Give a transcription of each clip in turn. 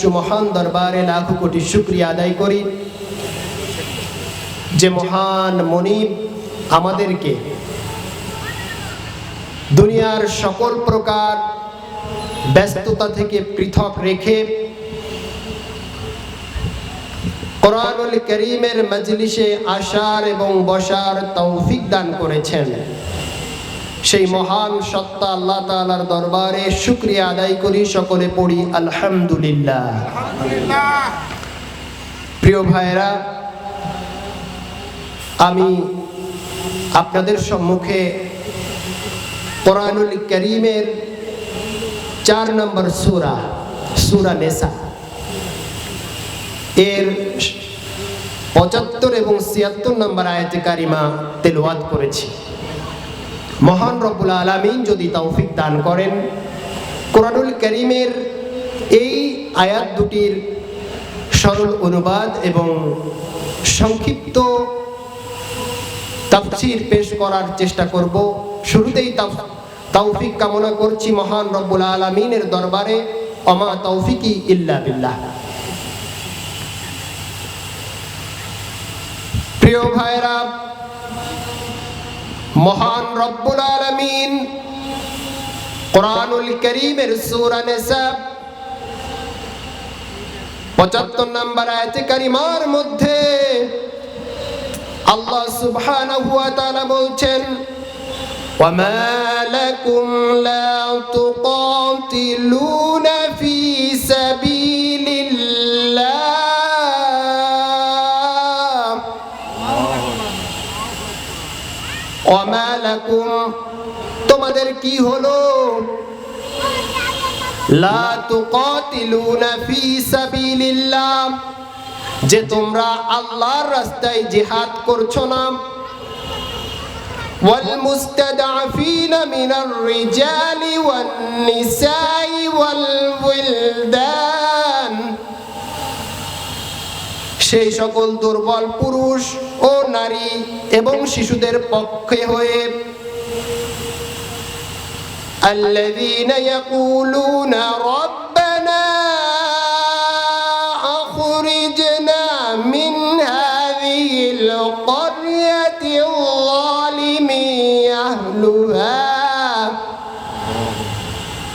বিশ্ব মহান দরবারে লাখো কোটি শুক্রিয়া আদায় করি। যে মহান মনিব আমাদেরকে দুনিয়ার সকল প্রকার ব্যস্ততা থেকে পৃথক রেখে করিমের মজলিসে আসার এবং বসার তৌফিক দান করেছেন। সেই মহান সত্তা আল্লাহ তাআলার দরবারে শুক্রিয়া আদায় করি, সকলে পড়ি আলহামদুলিল্লাহ। প্রিয় ভাইরা আমি আপনাদের সম্মুখে কোরআনুল করিমের চার নম্বর সুরা সুরা নেসা। এর পঁচাত্তর এবং ছিয়াত্তর নম্বর আয়াতে কারিমা তেলওয়াত করেছি। মহান রব্বুল আলমিন যদি তৌফিক দান করেন। কোরআনুল করিমের এই আয়াত দুটির সরল অনুবাদ এবং সংক্ষিপ্ত তাফসির পেশ করার চেষ্টা করব। শুরুতেই তাফ- তৌফিক কামনা করছি মহান রব্বুল আলমিনের দরবারে। অমা তৌফিকি ইল্লা বিল্লাহ। প্রিয় ভাইরা মহান রব্বুল আলমিন কোরআনুল করিমের সূরা নিসা পঁচাত্তর নম্বর আয়াতে কারিমার মধ্যে আল্লাহ সুবহানাহু ওয়া তাআলা বলছেন وما لكم لا تقاتلون في سبيل কি হলো লা তুকাতিলুনা ফি সাবিলিল্লাহ যে তোমরা আল্লাহর রাস্তায় জিহাদ করছো না والمستضعفين من الرجال والنساء والولدان সেই সকল দুর্বল পুরুষ ও নারী এবং শিশুদের পক্ষে হয়ে الذين يقولون ربنا أخرجنا من هذه القرية الظالم أهلها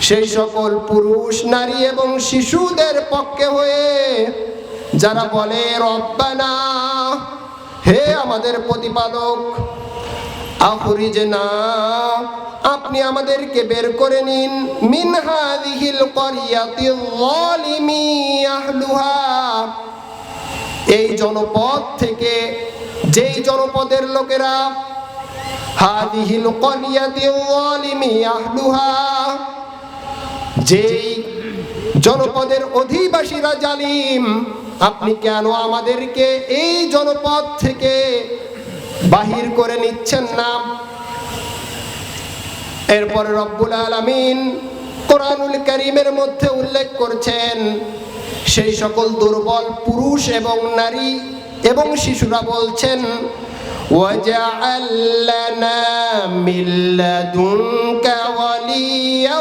সেই সকল পুরুষ নারী এবং শিশুদের পক্ষে হয়ে যারা বলে রব্বানা হে আমাদের প্রতিপালক আপনি আমাদেরকে বের করে নিন। মিন আহলুহা। এই জনপদ থেকে যেই জনপদের লোকেরা আহলুহা, যেই জনপদের অধিবাসীরা জালিম, আপনি কেন আমাদেরকে এই জনপদ থেকে বাহির করে নিচ্ছেন না এরপর রব্বুল আলামিন কোরআনুল করিমের মধ্যে উল্লেখ করছেন সেই সকল দুর্বল পুরুষ এবং নারী এবং শিশুরা বলছেন وَاجْعَل لَّنَا مِن لَّدُنكَ وَلِيًّا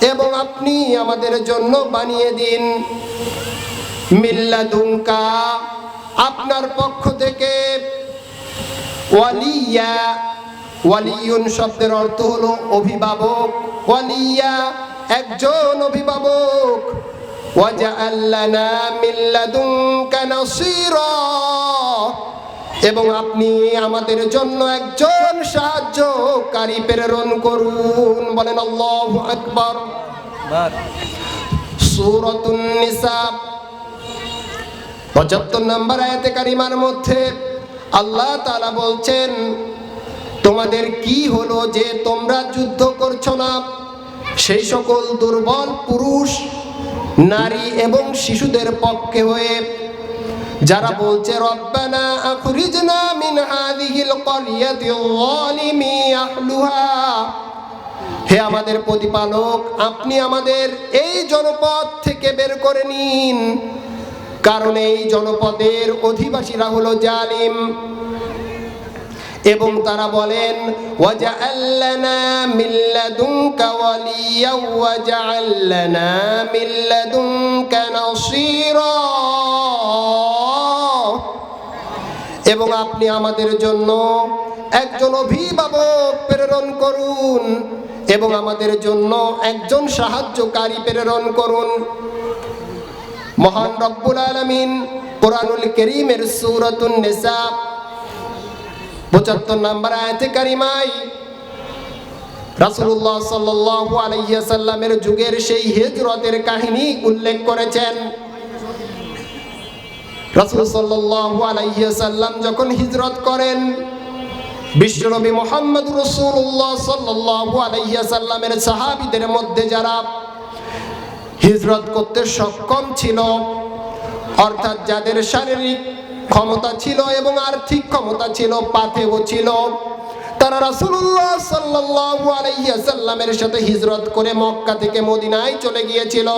এবং আপনি আমাদের জন্য বানিয়ে দিন। মিল্লাদুনকা, আপনার পক্ষ থেকে। ওয়ালিয়া, ওয়ালিউন শব্দের অর্থ হলো অভিভাবক। ওয়ালিয়া, একজন অভিভাবক। ওয়াজআল লানা মিল্লাদুনকা নাসীরা। এবং আপনি আমাদের জন্য একজন সাহায্যকারী প্রেরণ করুন। বলেন আল্লাহ আকবর। সূরাতুন নিসা। পঁচাত্তর নম্বর আয়াতে কারিমার মধ্যে আল্লাহ তাআলা বলছেন তোমাদের কি হলো যে তোমরা যুদ্ধ করছ না? সেই সকল দুর্বল পুরুষ নারী এবং শিশুদের পক্ষে হয়ে যারা বলছে, রব্বানা আখরিজনা মিন হাদিহিল ক্বরিয়াতি যালিমি আহলুহা। হে আমাদের প্রতিপালক, আপনি আমাদের এই জনপদ থেকে বের করে নিন। কারণ এই জনপদের অধিবাসীরা হলো জালিম। এবং তারা বলেন ওয়াজআল্লানা মিল্লাদুনকা ওয়ালিয়া ওয়াজআল্লানা মিল্লাদুনকা নাসীরা। এবং আপনি আমাদের জন্য একজন অভিভাবক প্রেরণ করুন এবং আমাদের জন্য একজন সাহায্যকারী প্রেরণ করুন। মহান রব্বুল আলামিন কোরআনুল করিমের সূরাতুন নিসা পঁচাত্তর নাম্বার আয়াতে কারিমাই রাসূলুল্লাহ সাল্লাল্লাহু আলাইহি সাল্লামের যুগের সেই হিজরতের কাহিনী উল্লেখ করেছেন। রাসূল সাল্লাল্লাহু আলাইহি সাল্লাম যখন হিজরত করেন, বিশ্বনবী মোহাম্মদ রসুল্লাহ সাল্লাল্লাহু আলাইহি সাল্লামের সাহাবীদের মধ্যে যারা হিজরত করতে সক্ষম ছিল, অর্থাৎ যাদের শারীরিক ক্ষমতা ছিল এবং আর্থিক ক্ষমতা ছিল পাথেও ছিল, তারা রাসূলুল্লাহ সাল্লাল্লাহু আলাইহি সাল্লামের সাথে হিজরত করে মক্কা থেকে মদিনায় চলে গিয়েছিল।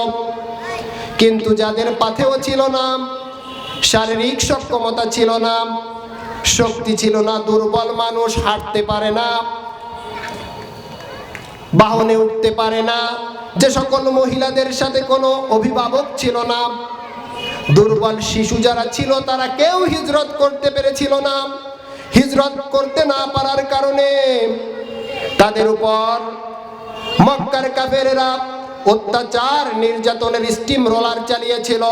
কিন্তু যাদের পাথেও ছিল না শারীরিক সক্ষমতা ছিল না, শক্তি ছিল না, দুর্বল মানুষ হাঁটতে পারে না, বাহনে উঠতে পারে না, যে সকল মহিলাদের সাথে কোনো অভিভাবক ছিল না, দুর্বল শিশু যারা ছিল তারা কেউ হিজরত করতে পেরেছিল না, হিজরত করতে না পারার কারণে তাদের উপর মক্কার কাফেরেরা অত্যাচার, নির্যাতনের স্টিম রোলার চালিয়েছিল।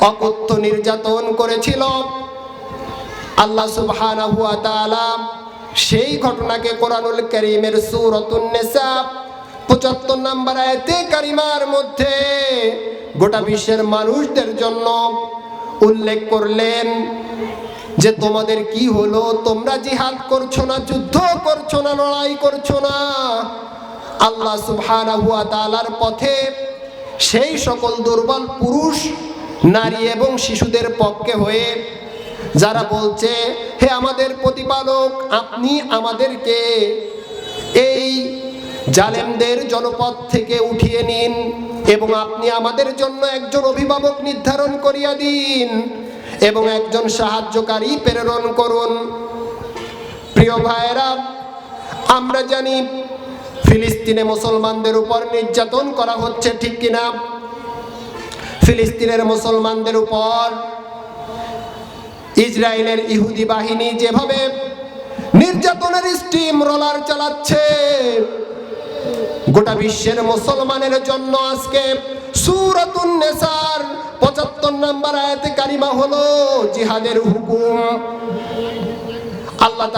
অকথ্য নির্যাতন করেছিল। আল্লাহ সুবহানাহু ওয়া তাআলা সেই ঘটনাকে কোরআনুল কারীমের সূরাতুন নিসা 75 নম্বর আয়াতে কারিমার মধ্যে গোটা বিশ্বের মানুষদের জন্য উল্লেখ করলেন যে তোমাদের কি হলো? তোমরা জিহাদ করছ না, যুদ্ধ করছ না, লড়াই করছ না? আল্লাহ সুবহানাহু ওয়া তাআলার পথে সেই সকল দুর্বল পুরুষ নারী এবং শিশুদের পক্ষে হয়ে যারা বলছে, হে আমাদের প্রতিপালক, আপনি আমাদেরকে এই জালেমদের জনপদ থেকে উঠিয়ে নিন এবং আপনি আমাদের জন্য একজন অভিভাবক নির্ধারণ করিয়া দিন এবং একজন সাহায্যকারী প্রেরণ করুন। প্রিয় ভাইয়েরা, আমরা জানি ফিলিস্তিনে মুসলমানদের উপর নির্যাতন করা হচ্ছে ঠিক কিনা? ফিলিস্তিনের মুসলমানদের উপর। ইসরায়েলের ইহুদি বাহিনী যেভাবে নির্যাতনের স্টিম রোলার চালাচ্ছে, গোটা বিশ্বের মুসলমানের জন্য আজকে সুরাতুন নেসার পঁচাত্তর নম্বর আয়াতে কারিমা হলো জিহাদের হুকুম। আল্লাহ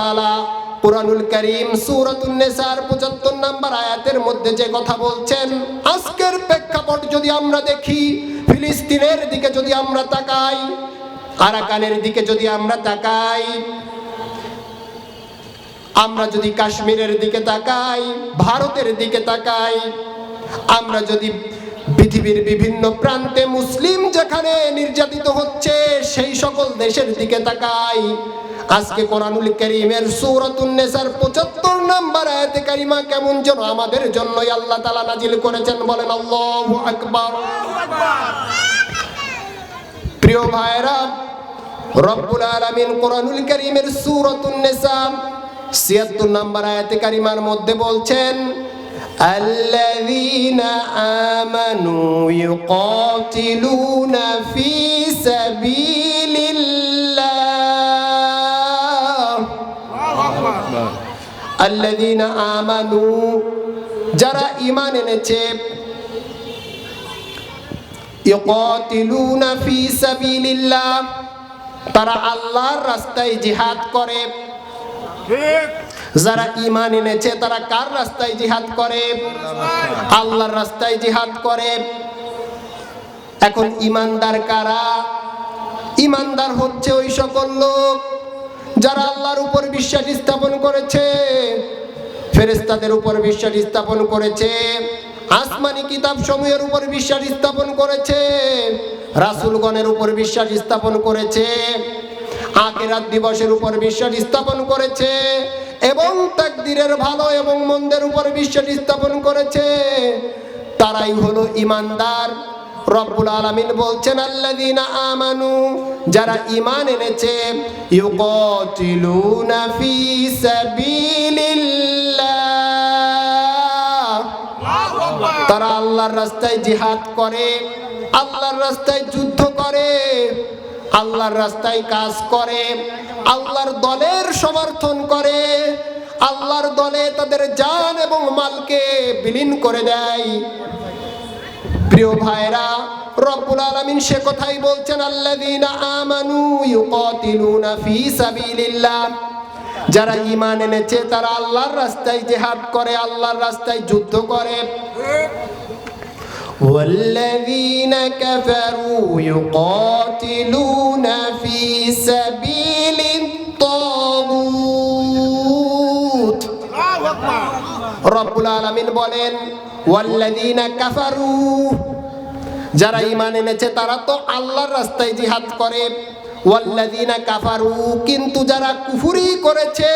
কোরআনুল করিম সূরাতুন নিসার 75 নম্বর আয়াতের মধ্যে যে কথা বলছেন, আজকের প্রেক্ষাপট যদি আমরা দেখি, ফিলিস্তিনের দিকে যদি আমরা তাকাই, আরাকানের দিকে যদি আমরা তাকাই, আমরা যদি কাশ্মীরের দিকে তাকাই, ভারতের দিকে তাকাই, আমরা যদি পৃথিবীর বিভিন্ন প্রান্তে মুসলিম যেখানে নির্যাতিত হচ্ছে, সেই সকল দেশের দিকে তাকাই আজকে কোরআনুল করিমের সূরাতুন নিসার 75 নাম্বার আয়াতে কারিমা কেমন যেন আমাদের জন্যই আল্লাহ তাআলা নাজিল করেছেন বলেন আল্লাহু আকবার প্রিয় ভাইরা রব্বুল আলামিন কোরআনুল করিমের সূরাতুন নিসা 76 নাম্বার আয়াতে কারিমার মধ্যে বলছেন الذين آمنوا يقاتلون في سبيل আল্লাযীনা আমানু, যারা ইমান এনেছে, ইউকাতিলুনা ফি তারা আল্লাহর রাস্তায় জিহাদ করে। যারা ইমান এনেছে, তারা কার রাস্তায় জিহাদ করে? আল্লাহর রাস্তায় জিহাদ করে। এখন ইমানদার কারা? ইমানদার হচ্ছে ওই সকল লোক। যারা আল্লাহর উপর বিশ্বাস স্থাপন করেছে ফেরেস্তাদের উপর বিশ্বাস স্থাপন করেছে, আসমানি কিতাব সমূহের উপর বিশ্বাস স্থাপন করেছে, রাসুলগণের উপর বিশ্বাস স্থাপন করেছে, আখেরাত দিবসের উপর বিশ্বাস স্থাপন করেছে, এবং তাকদিরের ভালো এবং মন্দের উপর বিশ্বাস স্থাপন করেছে, তারাই হলো ইমানদার। রব্বুল আলামিন বলছেন আল্লাযীনা আমানু যারা ঈমান এনেছে ইউকাতিলুনা ফি সাবিলিল্লাহ। তারা আল্লাহর রাস্তায় জিহাদ করে আল্লাহর রাস্তায় যুদ্ধ করে আল্লাহর রাস্তায় কাজ করে আল্লাহর দলের সমর্থন করে আল্লাহর দলে তাদের জান এবং মালকে বিলীন করে দেয়। প্রিয় ভাইরা রব্বুল আলামিন সে কথাই বলছেন আল্লাযীনা আমানু ইউকাতিলুনা ফি সাবিলিল্লাহ যারা ঈমান এনেছে তারা আল্লাহর রাস্তায় জিহাদ করে আল্লাহর রাস্তায় যুদ্ধ করে والذين كفروا يقاتلون في سبيل الطاغوت রব্বুল আলামিন বলেন ওয়াল্লাযীনা কাফারু, যারা ঈমান এনেছে, তারা তো আল্লাহর রাস্তায় জিহাদ করে। ওয়াল্লাযীনা কাফারু, কিন্তু যারা কুফরি করেছে,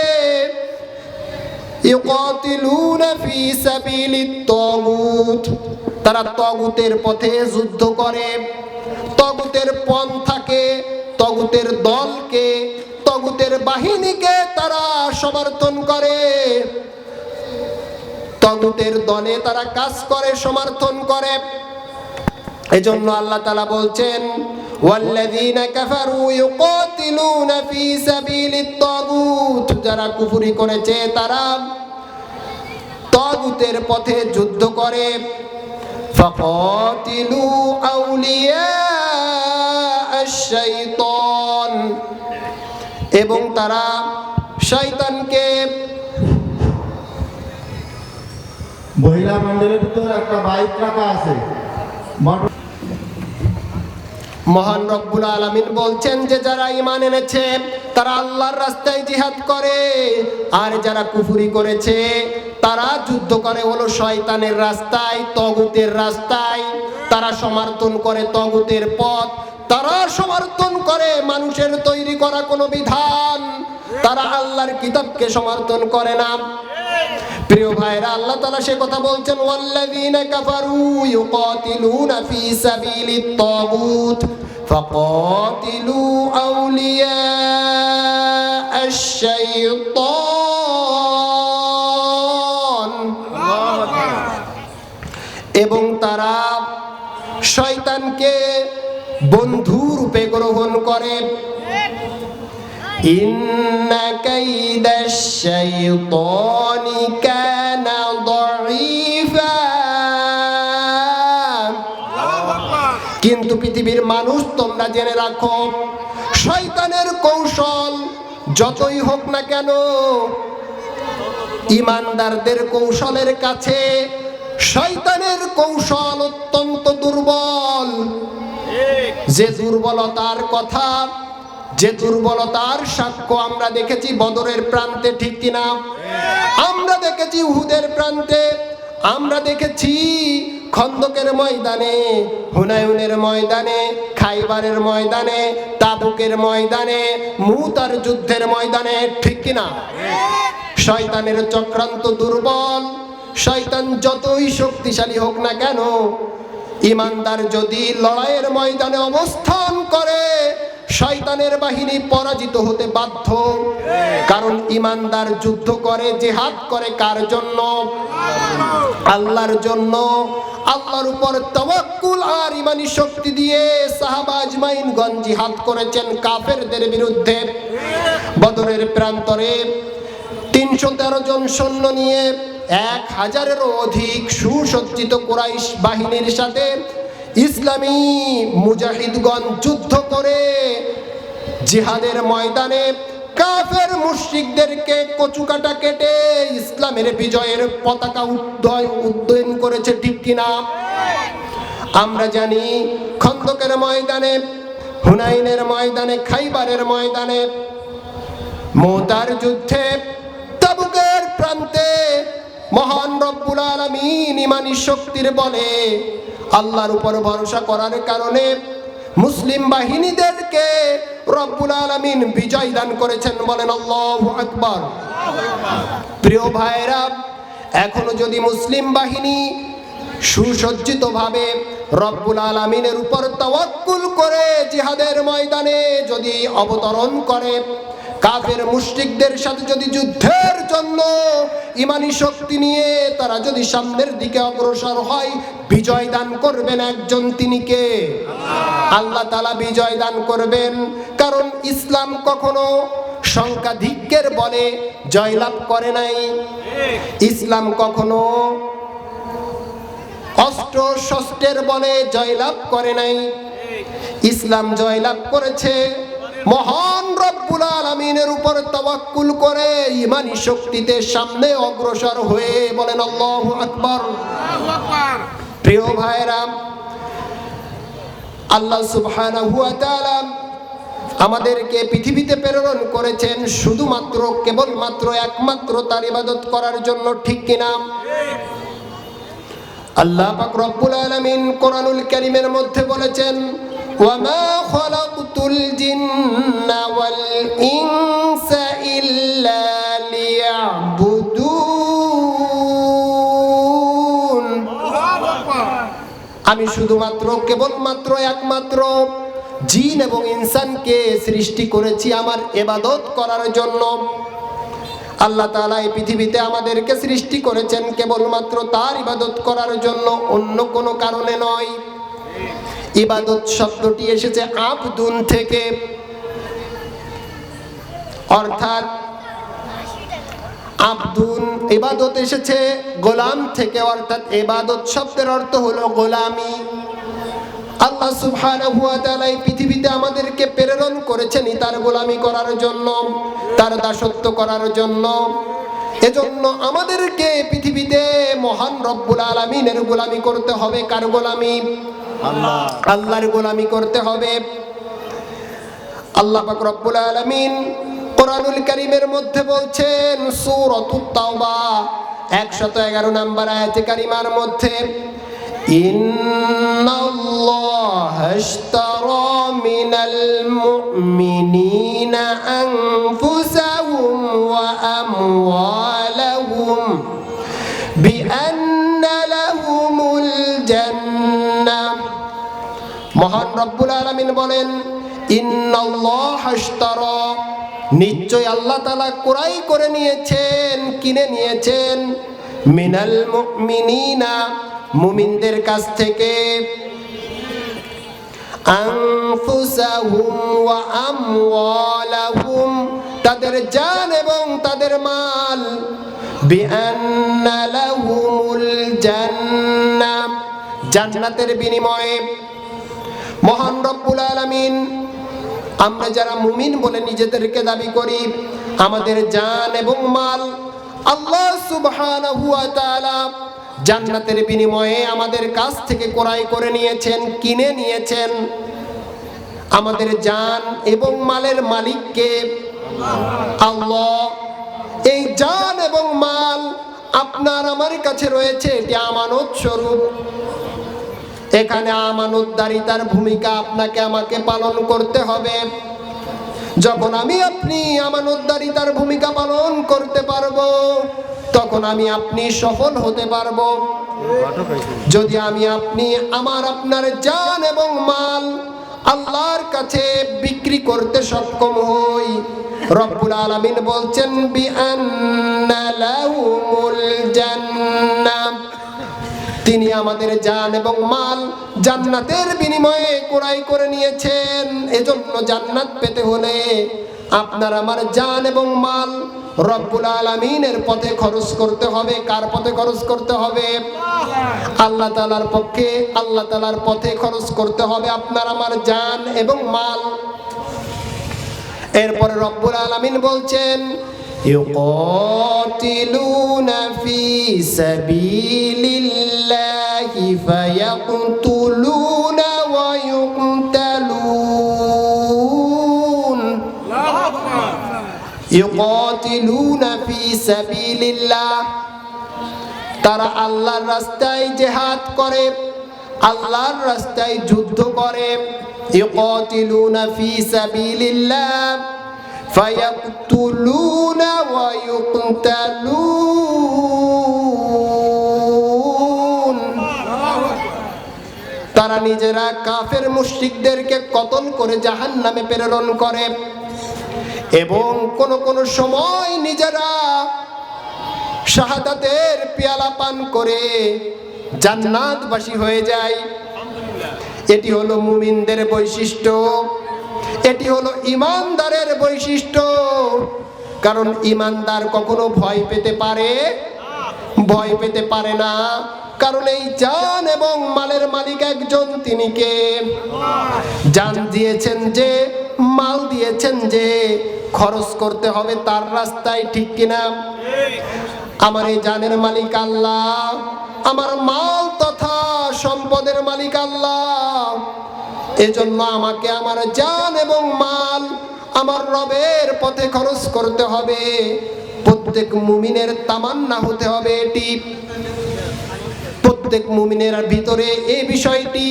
ইউকাতিলুনা ফি সাবিলিত তারা তগুতের পথে যুদ্ধ করে। তগুতের পন্থাকে তগুতের দলকে তগুতের বাহিনীকে তারা সমর্থন করে। তগুতের দলে তারা কাজ করে, সমর্থন করে। এজন্য আল্লাহ তালা বলছেন, ওয়াল্লাযীনা কাফারু ইউকাতিলুনা ফি সাবিলিত তাগুত যারা কুফরি করেছে, তারা তাগুতের পথে যুদ্ধ করে। ফাকাতিলু আউলিয়া আশ-শাইতান। এবং তারা শয়তানকে মহিলা মন্দিরের ভিতর একটা বাইক রাখা আছে। মহান রব্বুল আলামিন বলছেন যে যারা ইমান এনেছে, তারা আল্লাহর রাস্তায় জিহাদ করে। আর যারা কুফুরি করেছে, তারা যুদ্ধ করে হলো শয়তানের রাস্তায়, তগুতের রাস্তায়। তারা সমর্থন করে তগুতের পথ, তারা সমর্থন করে মানুষের তৈরি করা কোনো বিধান। তারা আল্লাহর কিতাবকে সমর্থন করে না। প্রিয় ভাইরা, আল্লাহ তাআলা সে কথা বলছেন, ওয়াল্লাযীনা কাফারু ইউকাতিলুনা ফি সাবিলিত তাগুত, ফাকাতিলু আউলিয়া আশ-শাইতান। এবং তারা শয়তানকে বন্ধু রূপে গ্রহণ করে। إن كيد الشيطان كان ضعيفا কিন্তু পৃথিবীর মানুষ তোমরা জেনে রাখো শয়তানের কৌশল যতই হোক না কেন ইমানদারদের কৌশলের কাছে শয়তানের কৌশল অত্যন্ত দুর্বল যে দুর্বলতার কথা যে দুর্বলতার সাক্ষ্য আমরা দেখেছি বদরের প্রান্তে ঠিক কিনা? আমরা দেখেছি উহুদের প্রান্তে, আমরা দেখেছি খন্দকের ময়দানে, হুনায়ুনের ময়দানে, খাইবারের ময়দানে, তাবুকের ময়দানে মুতার যুদ্ধের ময়দানে ঠিক কিনা? শয়তানের চক্রান্ত দুর্বল, শয়তান যতই শক্তিশালী হোক না কেন ইমানদার যদি লড়াইয়ের ময়দানে অবস্থান করে, শয়তানের বাহিনী পরাজিত হতে বাধ্য। কারণ ইমানদার যুদ্ধ করে, জেহাদ করে কার জন্য? আল্লাহর জন্য। আল্লাহর উপর তাওয়াক্কুল আর ইমানি শক্তি দিয়ে সাহাবা আজমাইনগণ জিহাদ করেছেন কাফেরদের বিরুদ্ধে। বদরের প্রান্তরে তিনশো তেরো জন সৈন্য নিয়ে এক হাজারেরও অধিক সুসজ্জিত কোরাইশ বাহিনীর সাথে ইসলামী মুজাহিদগণ যুদ্ধ করে জিহাদের ময়দানে কাফের মুশরিকদেরকে কচুকাটা কেটে ইসলামের বিজয়ের পতাকা উদ্দয় উদ্দয়ন করেছে, ঠিক কিনা? আমরা জানি খন্দকের ময়দানে, হুনাইনের ময়দানে, খাইবারের ময়দানে, মোতার যুদ্ধে তাবুকের প্রান্তে মহান রব্বুল আলামিন ইমানি শক্তির বলে আল্লাহর উপর ভরসা করার কারণে মুসলিম বাহিনীদেরকে রব্বুল আলামিন বিজয় দান করেছেন বলেন আল্লাহু আকবার। প্রিয় ভাইরা এখনও যদি মুসলিম বাহিনী সুসজ্জিতভাবে রব্বুল আলমিনের উপর তাওয়াক্কুল করে জিহাদের ময়দানে যদি অবতরণ করে কাফের মুশরিকদের সাথে যদি যুদ্ধের জন্য ইমানি শক্তি নিয়ে তারা যদি সামনের দিকে অগ্রসর হয়, বিজয় দান করবেন একজন তিনি কে? আল্লাহ তালা বিজয় দান করবেন। কারণ ইসলাম কখনো সংখ্যাধিক্যের বলে জয়লাভ করে নাই। ইসলাম কখনো অস্ত্র শস্ত্রের বলে জয়লাভ করে নাই। ইসলাম জয়লাভ করেছে। মহান রব্বুল আলমিনের উপর তাওয়াক্কুল করে ইমানি শক্তিতে সামনে অগ্রসর হয়ে বলেন আল্লাহ আকবর। প্রিয় ভাইরা আল্লাহ সুবহানাহু ওয়া তাআলা আমাদেরকে পৃথিবীতে প্রেরণ করেছেন শুধুমাত্র কেবলমাত্র একমাত্র তার ইবাদত করার জন্য ঠিক কিনা আল্লাহ পাক রব্বুল আলামিন কোরআনুল কারীমের মধ্যে বলেছেন খালাকতুল জিন্না ওয়াল ইনসা ইল্লা লিয়াবুদুন আমি শুধুমাত্র, কেবলমাত্র, একমাত্র জিন এবং ইনসানকে সৃষ্টি করেছি আমার এবাদত করার জন্য। আল্লাহ তাআলা এই পৃথিবীতে আমাদেরকে সৃষ্টি করেছেন কেবলমাত্র তার ইবাদত করার জন্য, অন্য কোনো কারণে নয়। ইবাদত শব্দটি এসেছে আবদুন থেকে। অর্থাৎ আব্দুন ইবাদত এসেছে গোলাম থেকে, অর্থাৎ ইবাদত শব্দের অর্থ হলো গোলামি। আল্লাহ সুবহানাহু ওয়া তাআলা এই পৃথিবীতে আমাদেরকে প্রেরণ করেছেন তার গোলামি করার জন্য, তার দাসত্ব করার জন্য। এজন্য আমাদেরকে পৃথিবীতে মহান রব্বুল আলামিনের গোলামি করতে হবে। কার গোলামি? আল্লাহর গোলামি করতে হবে। আল্লাহ পাক রব্বুল আলামিন কোরআনুল কারীমের মধ্যে বলছেন, সূরাতুত তাওবা 111 নম্বর আয়াতে কারিমার মধ্যে, ইন্নাল্লাহা আশতারা মিনাল মুমিনিনা আনফুসাহুম ওয়া আমওয়ালাহুম বিআন্না লাহুমুল জান্নাহ মহান রব্বুল আলামিন বলেন নিশ্চয় আল্লাহ তালা ক্রয় করে নিয়েছেন, কিনে নিয়েছেন। মিনাল মুমিনিনা, মুমিনদের কাছ থেকে। তাদের জান এবং তাদের মাল। জান্নাতের বিনিময়ে মহান রব্বুল আলামিন, আমরা যারা মুমিন বলে নিজেদেরকে দাবি করি, আমাদের জান এবং মাল আল্লাহ সুবহানাহু ওয়া তাআলা জান্নাতের বিনিময়ে আমাদের কাছ থেকে ক্রয় করে নিয়েছেন, কিনে নিয়েছেন। আমাদের জান এবং মালের মালিককে আল্লাহ এই জান এবং মাল আপনার আমার কাছে রয়েছে, এটি আমানত স্বরূপ। এখানে আমানতদারিতার ভূমিকা আপনাকে আমাকে পালন করতে হবে। যখন আমি আপনি আমানতদারিতার ভূমিকা পালন করতে পারব, তখন আমি আপনি সফল হতে পারব। যদি আমি আপনি আমার আপনার জান এবং মাল আল্লাহর কাছে বিক্রি করতে সক্ষম হই, রব্বুল আলামিন বলছেন, বিআন্না জান্নাহ তিনি আমাদের জান এবং মাল জান্নাতের বিনিময়ে কোরাই করে নিয়েছেন। এজন্য জান্নাত পেতে হলে আপনার আমার জান এবং মাল রব্বুল আলমিনের পথে খরচ করতে হবে। কার পথে খরচ করতে হবে? আল্লাহ তালার পক্ষে, আল্লাহ তালার পথে খরচ করতে হবে আপনার আমার জান এবং মাল। এরপরে রব্বুল আলমিন বলছেন يقاتلون في سبيل الله فيقتلون ويقتلون يقاتلون في سبيل الله তারা আল্লাহর রাস্তায় জেহাদ করে আল্লাহর রাস্তায় যুদ্ধ করে يقاتلون في سبيل الله فيقتلون ويقتلون তারা নিজেরা কাফের মুশরিকদেরকে কতল করে জাহান নামে প্রেরণ করে এবং কোন কোন সময় নিজেরা শাহাদাতের পেয়ালা পান করে জান্নাতবাসী হয়ে যায় এটি হলো মুমিনদের বৈশিষ্ট্য এটি হলো ইমানদারের বৈশিষ্ট্য। কারণ ইমানদার কখনো ভয় পেতে পারে, ভয় পেতে পারে না। কারণ এই জান এবং মালের মালিক একজন, তিনি কে? জান দিয়েছেন যে, মাল দিয়েছেন যে, খরচ করতে হবে তার রাস্তায়, ঠিক কিনা আমার এই জানের মালিক আল্লাহ, আমার মাল তথা সম্পদের মালিক আল্লাহ। এজন্য আমাকে আমার জান এবং মাল আমার রবের পথে খরচ করতে হবে। প্রত্যেক মুমিনের তামান্না হতে হবে এটি। প্রত্যেক মুমিনের ভিতরে এই বিষয়টি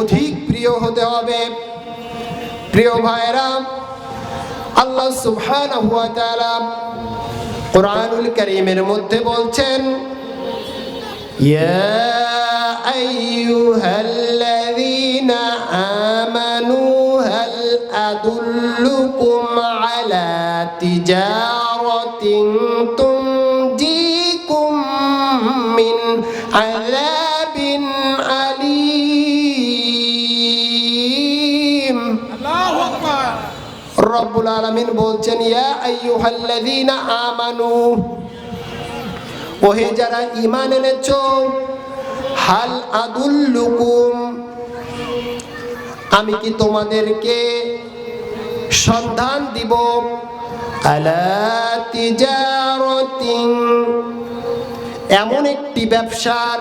অধিক প্রিয় হতে হবে। প্রিয় ভাইরা আল্লাহ তাআলা কোরআনুল কারীমের মধ্যে বলছেন, ইয়া আইয়ুহাল্লাযীনা হাল আদুল্লুকুম আলা তিজারাতিন তুনজিকুম মিন আযাবিন আলীম রব্বুল আলামিন বলছেন ইয়া আইয়ুহাল্লাযীনা আমানু ওহে যারা ঈমান এনেছো হাল আদুল্লুকুম আমি কি তোমাদেরকে সন্ধান দিব। এমন একটি ব্যবসার।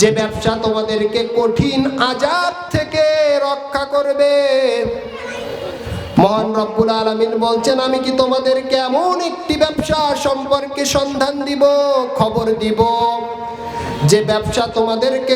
যে ব্যবসা তোমাদেরকে কঠিন আজাব থেকে রক্ষা করবে। মহান রব্বুল আলামিন বলছেন, আমি কি তোমাদেরকে এমন একটি ব্যবসা সম্পর্কে সন্ধান দিব, খবর দিব? যে ব্যবসা তোমাদেরকে